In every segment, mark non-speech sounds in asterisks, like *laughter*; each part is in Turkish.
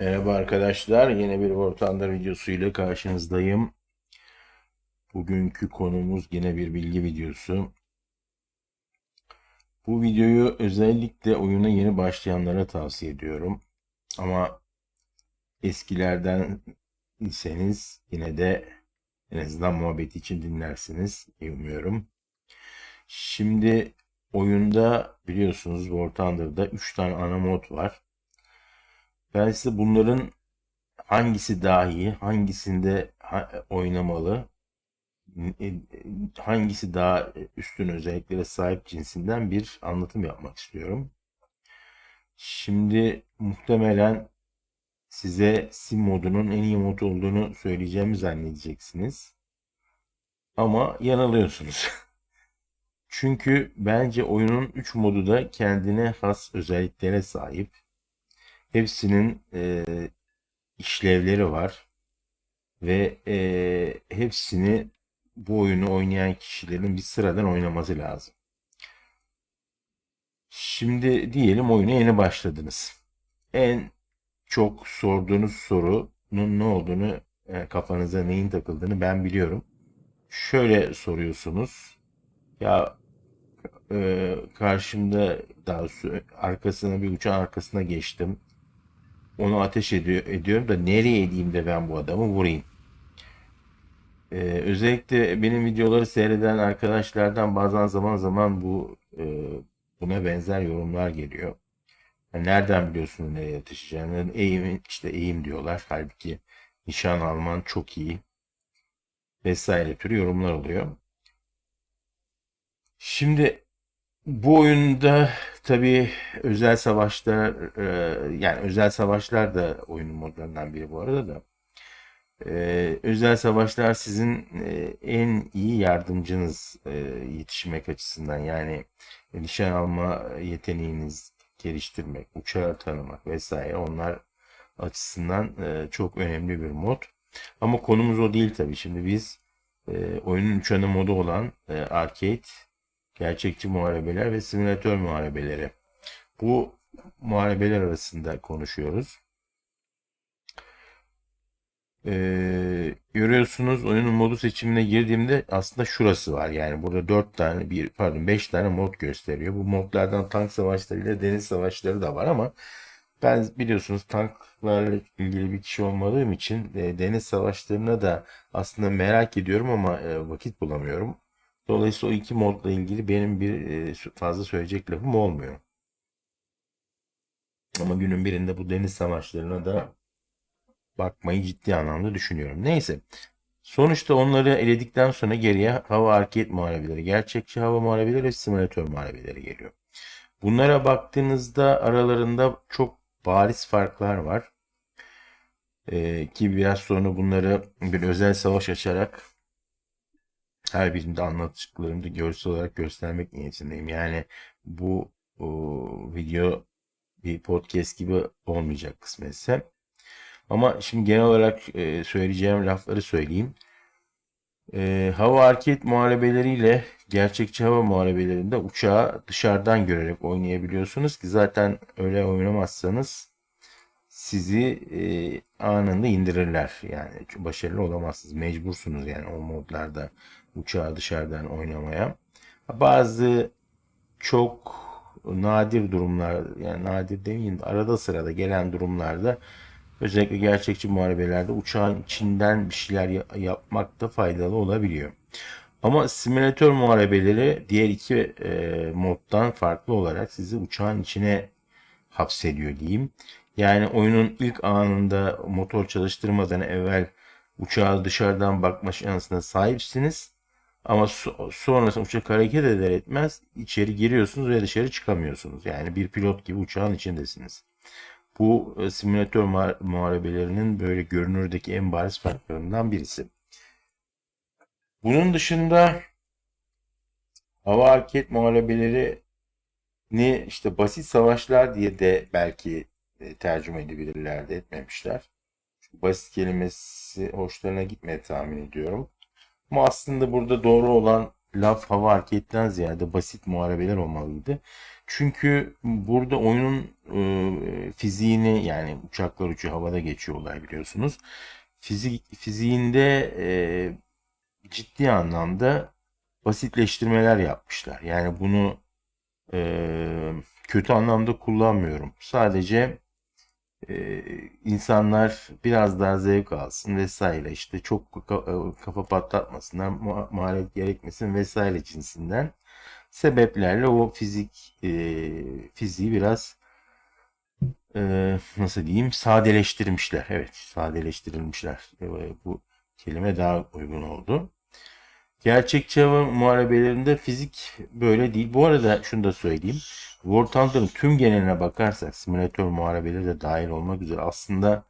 Merhaba arkadaşlar, yeni bir War Thunder videosuyla karşınızdayım. Bugünkü konumuz yine bir bilgi videosu. Bu videoyu özellikle oyuna yeni başlayanlara tavsiye ediyorum. Ama eskilerden iseniz yine de en azından muhabbet için dinlersiniz umuyorum. Şimdi oyunda biliyorsunuz War Thunder'da 3 tane ana mod var. Ben size bunların hangisi daha iyi, hangisinde ha- oynamalı, e, hangisi daha üstün özelliklere sahip cinsinden bir anlatım yapmak istiyorum. Şimdi muhtemelen size sim modunun en iyi mod olduğunu söyleyeceğimi zannedeceksiniz. Ama yanılıyorsunuz. *laughs* Çünkü bence oyunun 3 modu da kendine has özelliklere sahip. Hepsinin e, işlevleri var ve e, hepsini bu oyunu oynayan kişilerin bir sıradan oynaması lazım. Şimdi diyelim oyuna yeni başladınız. En çok sorduğunuz sorunun ne olduğunu, e, kafanıza neyin takıldığını ben biliyorum. Şöyle soruyorsunuz. Ya e, karşımda daha arkasına bir uçağın arkasına geçtim. Onu ateş ediyor, ediyorum da nereye edeyim de ben bu adamı vurayım. Ee, özellikle benim videoları seyreden arkadaşlardan bazen zaman zaman bu e, buna benzer yorumlar geliyor. Yani nereden biliyorsun nereye ateşeceğini? Eğim, işte eğim diyorlar. Halbuki nişan alman çok iyi vesaire türü yorumlar oluyor. Şimdi bu oyunda tabii özel savaşlar e, yani özel savaşlar da oyunun modlarından biri bu arada da. E, özel savaşlar sizin e, en iyi yardımcınız e, yetişmek açısından yani nişan alma yeteneğiniz geliştirmek, uçağı tanımak vesaire onlar açısından e, çok önemli bir mod. Ama konumuz o değil tabii. Şimdi biz e, oyunun uçanı modu olan e, arcade gerçekçi muharebeler ve simülatör muharebeleri. Bu muharebeler arasında konuşuyoruz. Ee, görüyorsunuz oyunun modu seçimine girdiğimde aslında şurası var. Yani burada 4 tane bir pardon 5 tane mod gösteriyor. Bu modlardan tank savaşları ile deniz savaşları da var ama ben biliyorsunuz tanklarla ilgili bir kişi olmadığım için e, deniz savaşlarına da aslında merak ediyorum ama e, vakit bulamıyorum. Dolayısıyla o iki modla ilgili benim bir e, fazla söyleyecek lafım olmuyor. Ama günün birinde bu deniz savaşlarına da bakmayı ciddi anlamda düşünüyorum. Neyse. Sonuçta onları eledikten sonra geriye hava arcade muharebeleri, gerçekçi hava muharebeleri ve simülatör muharebeleri geliyor. Bunlara baktığınızda aralarında çok bariz farklar var. Ee, ki biraz sonra bunları bir özel savaş açarak her birinde anlattıklarımı da görsel olarak göstermek niyetindeyim. Yani bu o, video bir podcast gibi olmayacak kısmetse. Ama şimdi genel olarak e, söyleyeceğim lafları söyleyeyim. E, hava arcade muharebeleriyle gerçekçi hava muharebelerinde uçağı dışarıdan görerek oynayabiliyorsunuz ki zaten öyle oynamazsanız sizi e, anında indirirler. Yani başarılı olamazsınız. Mecbursunuz yani o modlarda uçağı dışarıdan oynamaya. Bazı çok nadir durumlar yani nadir demeyeyim de arada sırada gelen durumlarda özellikle gerçekçi muharebelerde uçağın içinden bir şeyler yapmak da faydalı olabiliyor. Ama simülatör muharebeleri diğer iki e, moddan farklı olarak sizi uçağın içine hapsediyor diyeyim. Yani oyunun ilk anında motor çalıştırmadan evvel uçağa dışarıdan bakma şansına sahipsiniz. Ama so sonrasında uçak hareket eder etmez içeri giriyorsunuz ve dışarı çıkamıyorsunuz. Yani bir pilot gibi uçağın içindesiniz. Bu e, simülatör muharebelerinin böyle görünürdeki en bariz farklarından birisi. Bunun dışında hava hareket muharebeleri ni işte basit savaşlar diye de belki e, tercüme edebilirlerdi etmemişler. Çünkü basit kelimesi hoşlarına gitmedi tahmin ediyorum. Ama aslında burada doğru olan laf hava hareketten ziyade basit muharebeler olmalıydı. Çünkü burada oyunun e, fiziğini yani uçaklar uçuyor havada geçiyor olay biliyorsunuz. Fizik fiziğinde e, ciddi anlamda basitleştirmeler yapmışlar. Yani bunu e, kötü anlamda kullanmıyorum. Sadece e, insanlar biraz daha zevk alsın vesaire işte çok e, kafa patlatmasınlar mu- maharet gerekmesin vesaire cinsinden sebeplerle o fizik e, fiziği biraz e, nasıl diyeyim sadeleştirmişler. Evet sadeleştirilmişler. E, bu kelime daha uygun oldu. Gerçekçi hava muharebelerinde fizik böyle değil. Bu arada şunu da söyleyeyim. War Thunder'ın tüm geneline bakarsak simülatör muharebeleri de dahil olmak üzere aslında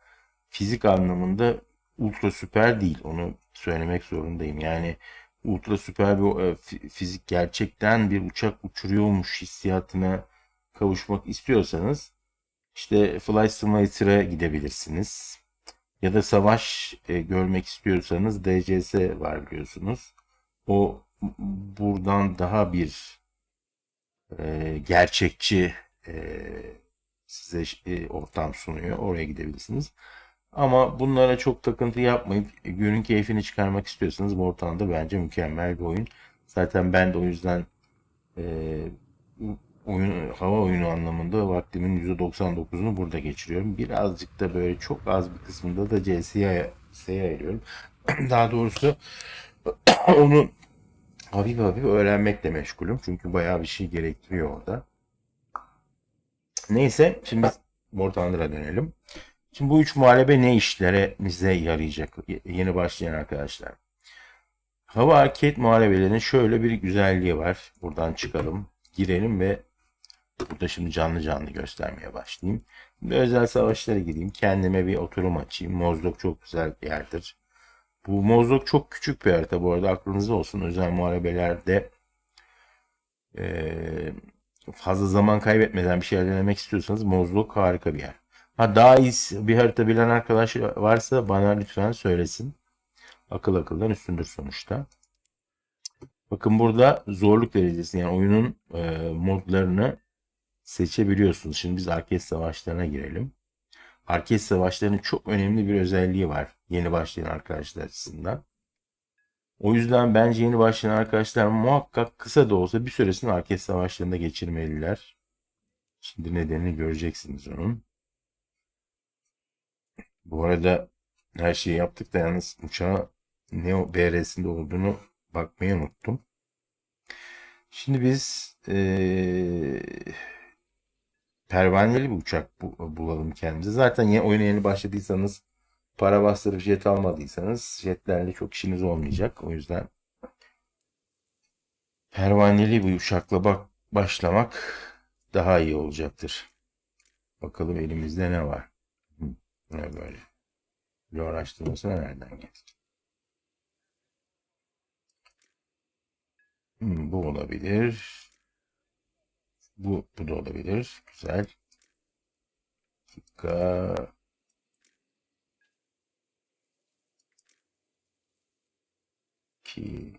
fizik anlamında ultra süper değil. Onu söylemek zorundayım. Yani ultra süper bir e, fi- fizik gerçekten bir uçak uçuruyormuş hissiyatına kavuşmak istiyorsanız işte Flight Simulator'a gidebilirsiniz. Ya da savaş e, görmek istiyorsanız DCS var biliyorsunuz. O buradan daha bir e, gerçekçi e, size e, ortam sunuyor. Oraya gidebilirsiniz. Ama bunlara çok takıntı yapmayıp e, günün keyfini çıkarmak istiyorsanız War Thunder bence mükemmel bir oyun. Zaten ben de o yüzden e, oyun hava oyunu anlamında vaktimin %99'unu burada geçiriyorum. Birazcık da böyle çok az bir kısmında da CS'ye ayırıyorum. *clears throat* Daha doğrusu *clears throat* onu hafif hafif öğrenmekle meşgulüm. Çünkü bayağı bir şey gerektiriyor orada. Neyse şimdi biz War Thunder'a dönelim. Şimdi bu üç muharebe ne işlerimize yarayacak yeni başlayan arkadaşlar? Hava hareket muharebelerinin şöyle bir güzelliği var. Buradan çıkalım, girelim ve burada şimdi canlı canlı göstermeye başlayayım. Şimdi özel savaşlara gireyim. Kendime bir oturum açayım. Mozdok çok güzel bir yerdir. Bu Mozdok çok küçük bir harita bu arada aklınızda olsun. Özel muharebelerde eee, fazla zaman kaybetmeden bir şeyler denemek istiyorsanız Mozdok harika bir yer. Ha daha iyi bir harita bilen arkadaş varsa bana lütfen söylesin. Akıl akıldan üstündür sonuçta. Bakın burada zorluk derecesi yani oyunun e, modlarını seçebiliyorsunuz. Şimdi biz Arket Savaşları'na girelim. Arket Savaşları'nın çok önemli bir özelliği var yeni başlayan arkadaşlar açısından. O yüzden bence yeni başlayan arkadaşlar muhakkak kısa da olsa bir süresini Arket Savaşları'nda geçirmeliler. Şimdi nedenini göreceksiniz onun. Bu arada her şeyi yaptık da yalnız uçağa ne o BR'sinde olduğunu bakmayı unuttum. Şimdi biz eee pervaneli bir uçak bu- bulalım kendimize. Zaten yeni, oyuna yeni başladıysanız para bastırıp jet almadıysanız jetlerle çok işiniz olmayacak. O yüzden pervaneli bir uçakla bak başlamak daha iyi olacaktır. Bakalım elimizde ne var. Hı, ne böyle. Bir araştırması nereden geldi? Hmm, bu olabilir. Bu, bu da olabilir. Güzel. Dakika. İki.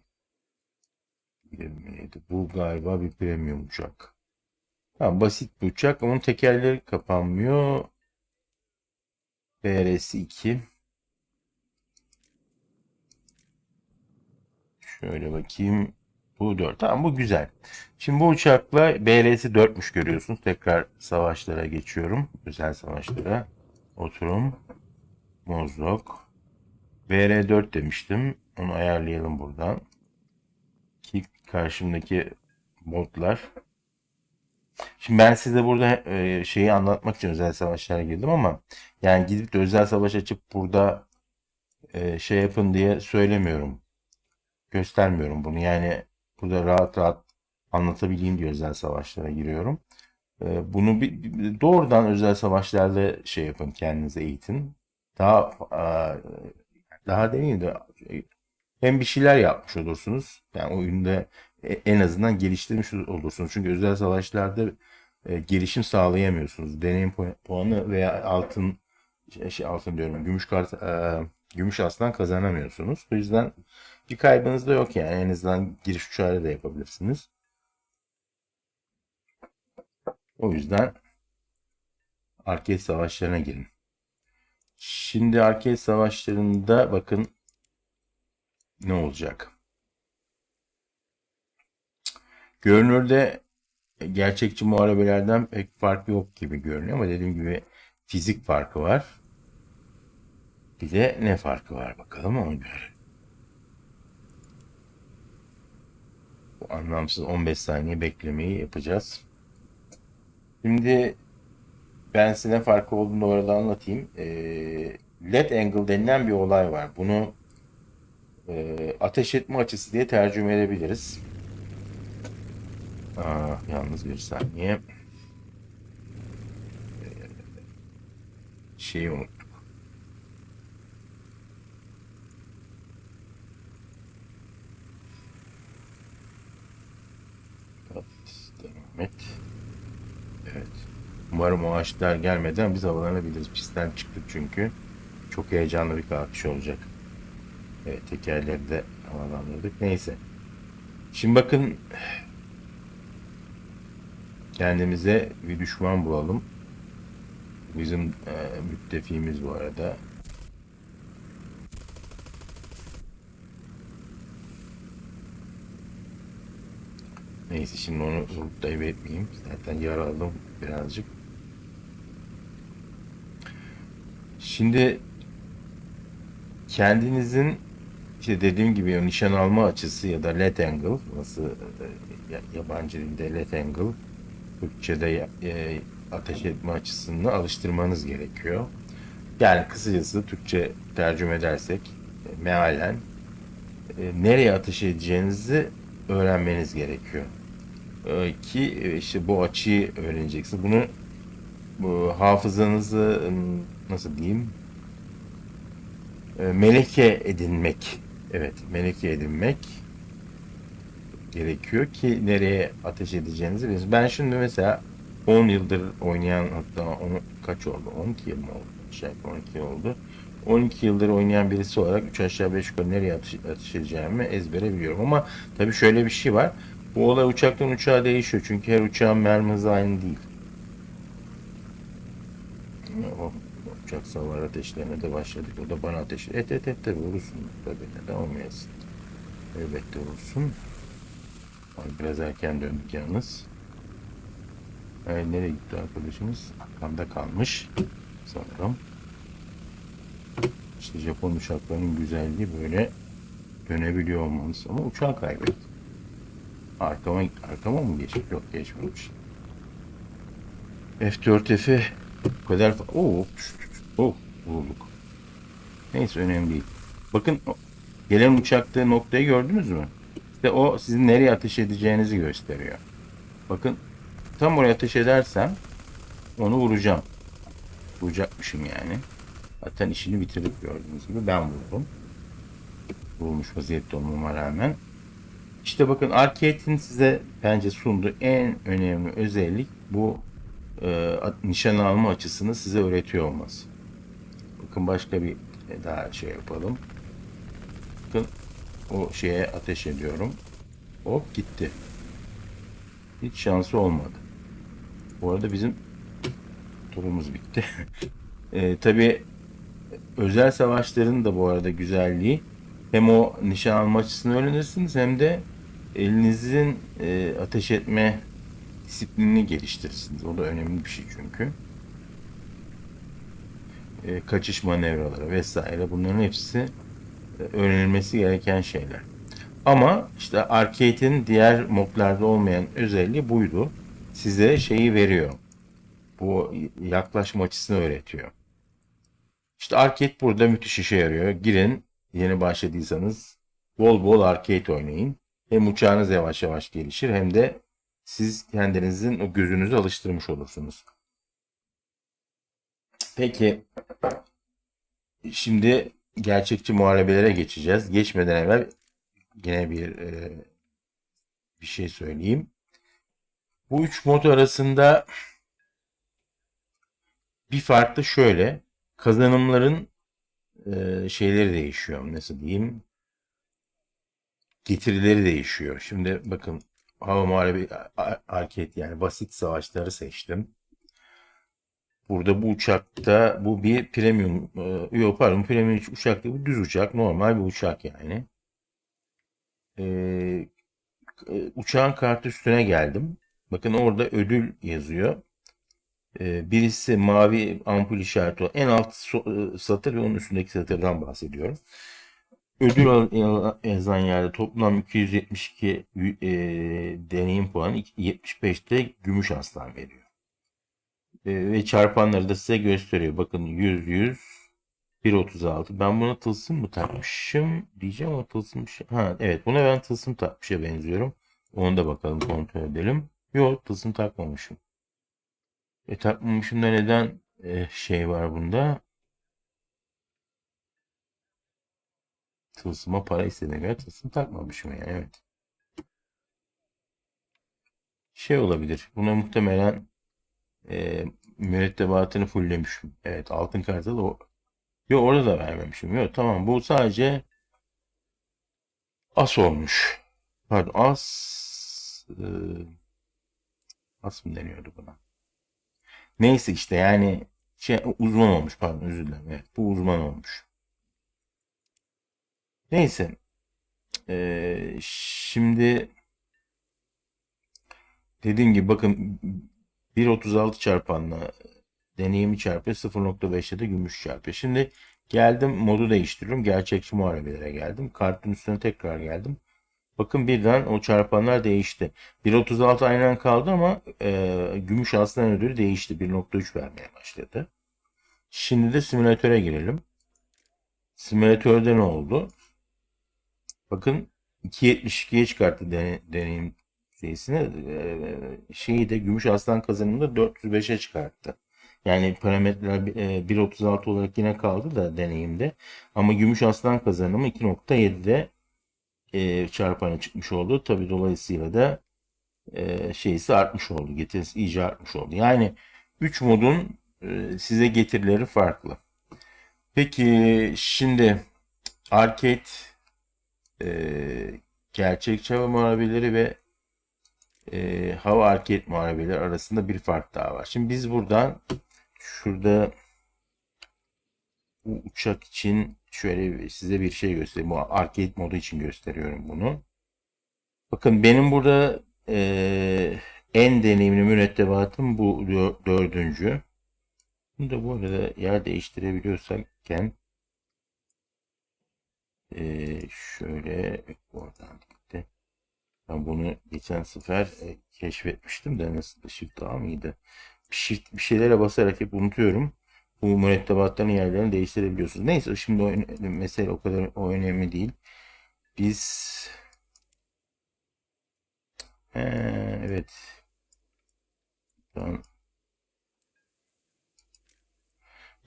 27. Bu galiba bir premium uçak. Ha, basit bir uçak. Onun tekerleri kapanmıyor. BRS 2. Şöyle bakayım. Bu 4. Tamam bu güzel. Şimdi bu uçakla BR'si 4'müş görüyorsunuz. Tekrar savaşlara geçiyorum. Özel savaşlara. Oturum. Mozdok. BR4 demiştim. Onu ayarlayalım buradan. Ki karşımdaki modlar. Şimdi ben size burada e, şeyi anlatmak için özel savaşlara girdim ama yani gidip de özel savaş açıp burada e, şey yapın diye söylemiyorum. Göstermiyorum bunu. Yani burada rahat rahat anlatabileyim diye özel savaşlara giriyorum. E, bunu bir, doğrudan özel savaşlarda şey yapın kendinize eğitin. Daha e, daha demeyeyim de hem bir şeyler yapmış olursunuz. Yani oyunda e- en azından geliştirmiş olursunuz. Çünkü özel savaşlarda e, gelişim sağlayamıyorsunuz. Deneyim pu- puanı veya altın şey, altın diyorum. Gümüş kart Gümüş aslan kazanamıyorsunuz. O yüzden bir kaybınız da yok yani. En azından giriş uçağıyla da yapabilirsiniz. O yüzden arcade savaşlarına girin. Şimdi arcade savaşlarında bakın ne olacak. Görünürde gerçekçi muharebelerden pek fark yok gibi görünüyor ama dediğim gibi fizik farkı var. Bir de ne farkı var bakalım onu göre. Bu anlamsız 15 saniye beklemeyi yapacağız. Şimdi ben size ne farkı olduğunu orada anlatayım. Ee, LED angle denilen bir olay var. Bunu e, ateş etme açısı diye tercüme edebiliriz. Aa, yalnız bir saniye. Ee, şeyi unuttum. Evet, devam et. Evet. Umarım o ağaçlar gelmeden biz havalanabiliriz. Pistten çıktık çünkü. Çok heyecanlı bir kalkış olacak. Evet tekerleri de havalandırdık. Neyse. Şimdi bakın kendimize bir düşman bulalım. Bizim e, müttefiğimiz bu arada. Neyse şimdi onu vurup da etmeyeyim. Zaten yaraladım birazcık. Şimdi kendinizin işte dediğim gibi nişan alma açısı ya da let angle nasıl e, ya- yabancı dilde let angle Türkçe'de e, ateş etme açısını alıştırmanız gerekiyor. Yani kısacası Türkçe tercüme edersek e, mealen nereye ateş edeceğinizi öğrenmeniz gerekiyor. E, ki e, işte bu açıyı öğreneceksiniz. Bunu bu hafızanızı nasıl diyeyim e, meleke edinmek. Evet, meleke edinmek gerekiyor ki nereye ateş edeceğinizi bilin. Ben şimdi mesela 10 yıldır oynayan hatta onu kaç oldu? 12 yıl mı oldu? Şey 12 yıl oldu. 12 yıldır oynayan birisi olarak 3 aşağı 5 yukarı nereye atış, atış edeceğimi ezbere biliyorum ama tabii şöyle bir şey var. Bu olay uçaktan uçağa değişiyor. Çünkü her uçağın mermi hızı aynı değil. O uçak savar ateşlerine de başladık. O da bana ateş et et et tabii vurursun. Tabii neden olmayasın. Elbette vurursun. Ay, Biraz erken döndük yalnız. Evet, nereye gitti arkadaşımız? Arkamda kalmış. Sanırım. İşte Japon uçaklarının güzelliği böyle dönebiliyor olmanız. Ama uçağı kaybetti. Arkama, arkama mı geçmiş? Yok geçmemiş. F4F'e bu kadar... Oo, oh, vurulduk. Neyse önemli değil. Bakın gelen uçakta noktayı gördünüz mü? İşte o sizin nereye ateş edeceğinizi gösteriyor. Bakın tam oraya ateş edersem onu vuracağım. Vuracakmışım yani. Zaten işini bitirdik gördüğünüz gibi ben vurdum. Vurmuş vaziyette olmama rağmen. İşte bakın Arcade'in size bence sunduğu en önemli özellik bu e, nişan alma açısını size öğretiyor olması. Bakın başka bir daha şey yapalım. Bakın o şeye ateş ediyorum. Hop gitti. Hiç şansı olmadı. Bu arada bizim turumuz bitti. *laughs* e, Tabi özel savaşların da bu arada güzelliği hem o nişan alma açısını öğrenirsiniz hem de elinizin e, ateş etme disiplinini geliştirirsiniz. O da önemli bir şey çünkü. E, kaçış manevraları vesaire bunların hepsi e, öğrenilmesi gereken şeyler. Ama işte arcade'in diğer modlarda olmayan özelliği buydu. Size şeyi veriyor. Bu yaklaşma açısını öğretiyor. İşte arcade burada müthiş işe yarıyor. Girin yeni başladıysanız bol bol arcade oynayın. Hem uçağınız yavaş yavaş gelişir hem de siz kendinizin o gözünüzü alıştırmış olursunuz. Peki şimdi gerçekçi muharebelere geçeceğiz. Geçmeden evvel yine bir e, bir şey söyleyeyim. Bu üç mod arasında bir fark da şöyle. Kazanımların e, şeyleri değişiyor. Nasıl diyeyim? Getirileri değişiyor. Şimdi bakın hava muharebi arket yani basit savaşları seçtim. Burada bu uçakta bu bir premium e, yok pardon premium uçak değil bu düz uçak normal bir uçak yani. E, e, uçağın kartı üstüne geldim. Bakın orada ödül yazıyor. E, birisi mavi ampul işareti en alt so- e, satır ve onun üstündeki satırdan bahsediyorum. Ödül yazan yerde toplam 272 e, deneyim puanı 75'te gümüş aslan veriyor. E, ve çarpanları da size gösteriyor. Bakın 100 100 1.36. Ben buna tılsım mı takmışım diyeceğim ama tılsım şey. Ha evet buna ben tılsım takmışa benziyorum. Onu da bakalım kontrol edelim. Yok tılsım takmamışım. E takmamışım da neden e, şey var bunda? Tılsıma para istediğine göre tılsım takmamışım yani evet. Şey olabilir. Buna muhtemelen e, mürettebatını fulllemişim. Evet altın kartı da o. Yok orada da vermemişim. Yok tamam bu sadece as olmuş. Pardon as e, as mı deniyordu buna? Neyse işte yani şey uzman olmuş pardon özür dilerim. Evet bu uzman olmuş. Neyse. Ee, şimdi dediğim gibi bakın 1.36 çarpanla deneyimi çarpıyor 0.5'te de gümüş çarpıyor. Şimdi geldim modu değiştiriyorum. Gerçekçi muharebelere geldim. Kartın üstüne tekrar geldim. Bakın birden o çarpanlar değişti. 1.36 aynen kaldı ama e, gümüş aslan ödülü değişti. 1.3 vermeye başladı. Şimdi de simülatöre girelim. Simülatörde ne oldu? Bakın 2.72'ye çıkarttı deneyim şeysini. E, şeyi de gümüş aslan kazanımında 405'e çıkarttı. Yani parametreler 1.36 olarak yine kaldı da deneyimde. Ama gümüş aslan kazanımı 2.7'de e, çarpanı çıkmış oldu. Tabi dolayısıyla da e, şeysi artmış oldu. Getirisi iyice artmış oldu. Yani 3 modun e, size getirileri farklı. Peki şimdi arcade e, gerçekçi hava muharebeleri ve e, hava arcade muharebeleri arasında bir fark daha var. Şimdi biz buradan şurada bu uçak için şöyle size bir şey göstereyim. Bu arcade modu için gösteriyorum bunu. Bakın benim burada e, en deneyimli mürettebatım bu dördüncü. Bunu da bu arada yer değiştirebiliyorsakken e, şöyle oradan gitti. Ben bunu geçen sefer e, keşfetmiştim de nasıl ışık daha mıydı? Şey, bir şeylere basarak hep unutuyorum bu mürettebatların yerlerini değiştirebiliyorsunuz. Neyse şimdi o mesele o kadar o önemli değil. Biz He, evet. Tamam.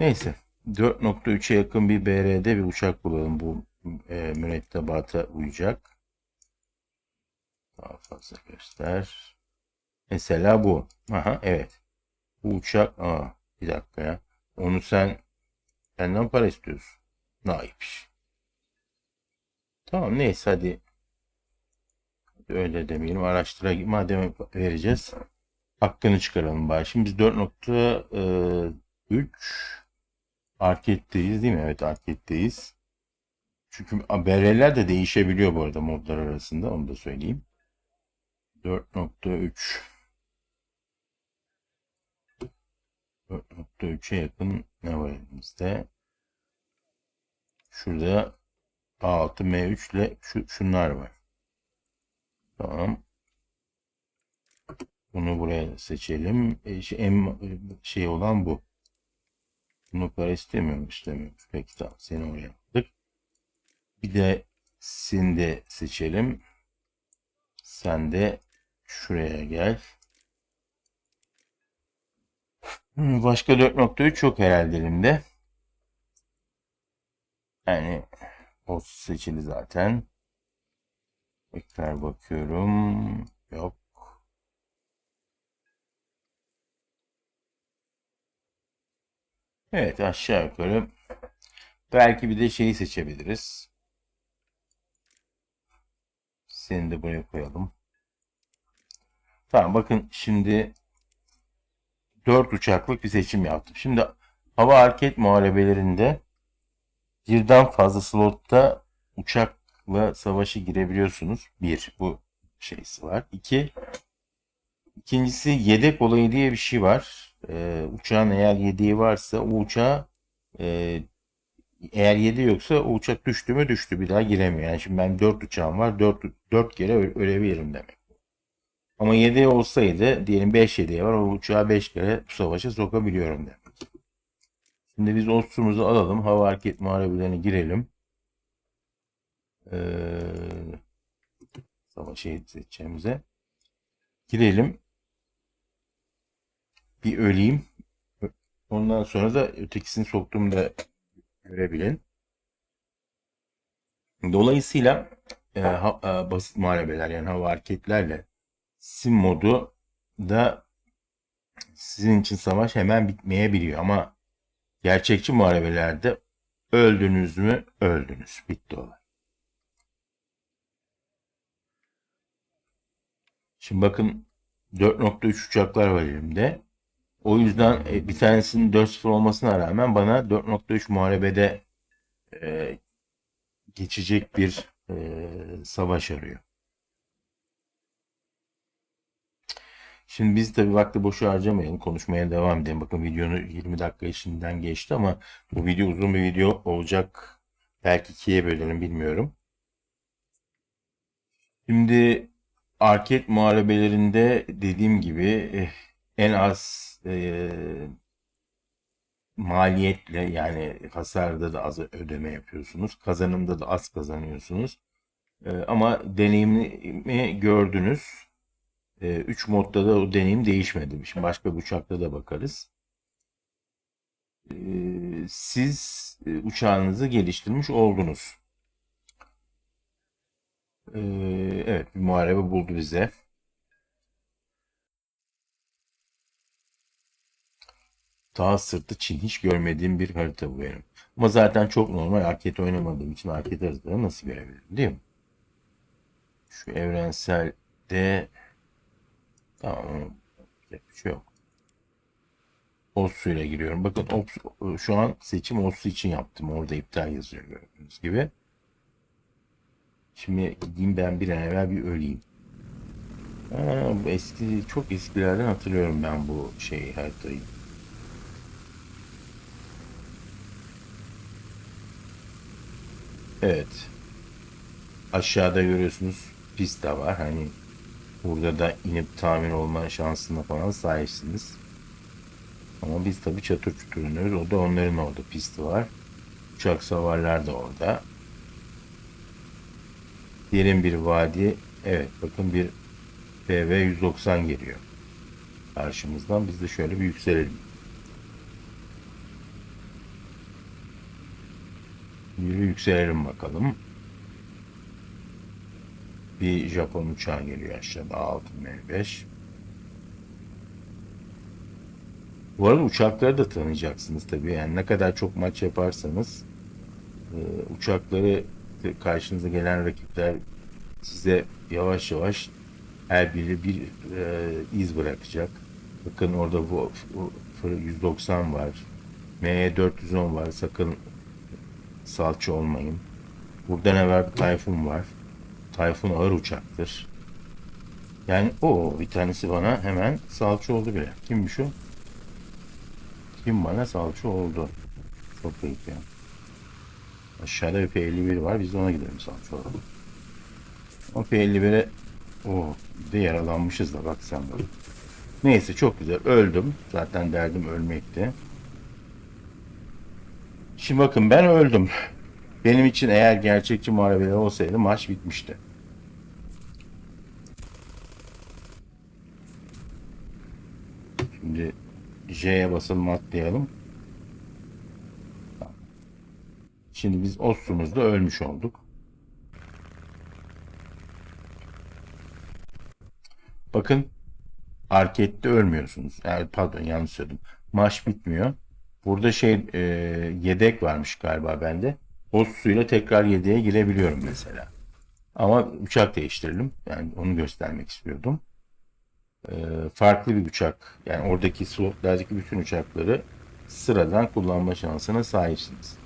Neyse. 4.3'e yakın bir BR'de bir uçak bulalım. Bu e, mürettebata uyacak. Daha fazla göster. Mesela bu. Aha evet. Bu uçak. Aa, bir dakika ya. Onu sen benden para istiyorsun. Naip iş. Tamam neyse hadi. Öyle demeyelim. Araştıra madem vereceğiz. Hakkını çıkaralım bari. Şimdi biz 4.3 arcade'deyiz değil mi? Evet arcade'deyiz. Çünkü BR'ler de değişebiliyor bu arada modlar arasında. Onu da söyleyeyim. 4.3 4.3'e yakın ne var elimizde? Şurada A6 M3 ile şu, şunlar var. Tamam. Bunu buraya seçelim. E, şey, en şey olan bu. Bunu para istemiyorum istemiyorum. Peki tamam seni oraya aldık. Bir de sin de seçelim. Sen de şuraya gel. Başka 4.3 yok herhalde elimde. Yani o seçili zaten. Tekrar bakıyorum. Yok. Evet aşağı yukarı Belki bir de şeyi seçebiliriz. Seni de buraya koyalım. Tamam bakın şimdi 4 uçaklık bir seçim yaptım. Şimdi hava hareket muharebelerinde birden fazla slotta uçakla savaşa girebiliyorsunuz. Bir, bu şeysi var. İki, ikincisi yedek olayı diye bir şey var. Ee, uçağın eğer yedeği varsa o uçağa e, eğer yedeği yoksa o uçak düştü mü düştü bir daha giremiyor. Yani şimdi ben 4 uçağım var 4, 4 kere öle- ölebilirim demek. Ama yedeği olsaydı diyelim 5 yedeği var o uçağı 5 kere bu savaşa sokabiliyorum demek. Şimdi biz osumuzu alalım. Hava hareket muharebelerine girelim. Ee, savaşa seçeceğimize. Girelim. Bir öleyim. Ondan sonra da ötekisini soktuğumu da görebilin. Dolayısıyla e, ha- e, basit muharebeler yani hava hareketlerle sim modu da sizin için savaş hemen bitmeyebiliyor ama gerçekçi muharebelerde öldünüz mü öldünüz. Bitti olay. Şimdi bakın 4.3 uçaklar var elimde. O yüzden e, bir tanesinin 4-0 olmasına rağmen bana 4.3 muharebede e, geçecek bir e, savaş arıyor. Şimdi biz tabii vakti boşu harcamayalım. Konuşmaya devam edelim. Bakın videonun 20 dakika içinden geçti ama bu video uzun bir video olacak. Belki ikiye bölelim bilmiyorum. Şimdi arket muharebelerinde dediğim gibi eh, en az eh, maliyetle yani hasarda da az ödeme yapıyorsunuz. Kazanımda da az kazanıyorsunuz. Eh, ama deneyimi gördünüz. 3 modda da o deneyim değişmedi. Şimdi başka bir uçakta da bakarız. Ee, Siz e, uçağınızı geliştirmiş oldunuz. Ee, Evet, bir muharebe buldu bize. Dağ sırtı Çin hiç görmediğim bir harita bu benim. Ama zaten çok normal arket oynamadığım için arket haritaları nasıl görebilirim değil mi? Şu evrenselde tamam bir şey yok. Ossu ile giriyorum. Bakın Ops- şu an seçim Ossu için yaptım. Orada iptal yazıyor gördüğünüz gibi. Şimdi gideyim ben bir an evvel bir öleyim. Bu eski çok eskilerden hatırlıyorum ben bu şeyi haritayı. Evet. Aşağıda görüyorsunuz pist de var. Hani burada da inip tamir olma şansına falan sahipsiniz. Ama biz tabii çatır çutur iniyoruz. O da onların orada pisti var. Uçak savarlar da orada. Derin bir vadi. Evet bakın bir PV 190 geliyor. Karşımızdan biz de şöyle bir yükselelim. Yürü yükselelim bakalım. Bir Japon uçağı geliyor aşağıda A6M5. Bu arada uçakları da tanıyacaksınız tabii. Yani ne kadar çok maç yaparsanız e, uçakları karşınıza gelen rakipler size yavaş yavaş her biri bir e, iz bırakacak. Bakın orada bu, bu 190 var. ME410 var. Sakın salça olmayın. Burada ne var? Tayfun var. Tayfun ağır uçaktır. Yani o bir tanesi bana hemen salça oldu bile. Kimmiş o? Kim bana salça oldu? Çok ayıp ya. Aşağıda bir P51 var. Biz de ona gidelim salça olalım. O P51'e o bir de yaralanmışız da bak sen böyle. Neyse çok güzel. Öldüm. Zaten derdim ölmekti. Şimdi bakın ben öldüm. Benim için eğer gerçekçi muharebeler olsaydı maç bitmişti. Şimdi J'ye basalım atlayalım. Şimdi biz Ossumuzda ölmüş olduk. Bakın Arcade'de ölmüyorsunuz. Yani pardon yanlış söyledim. Maç bitmiyor. Burada şey e, yedek varmış galiba bende. O suyla tekrar yedeğe girebiliyorum mesela. Ama uçak değiştirelim. Yani onu göstermek istiyordum. E, farklı bir uçak. Yani oradaki slotlardaki bütün uçakları sıradan kullanma şansına sahipsiniz.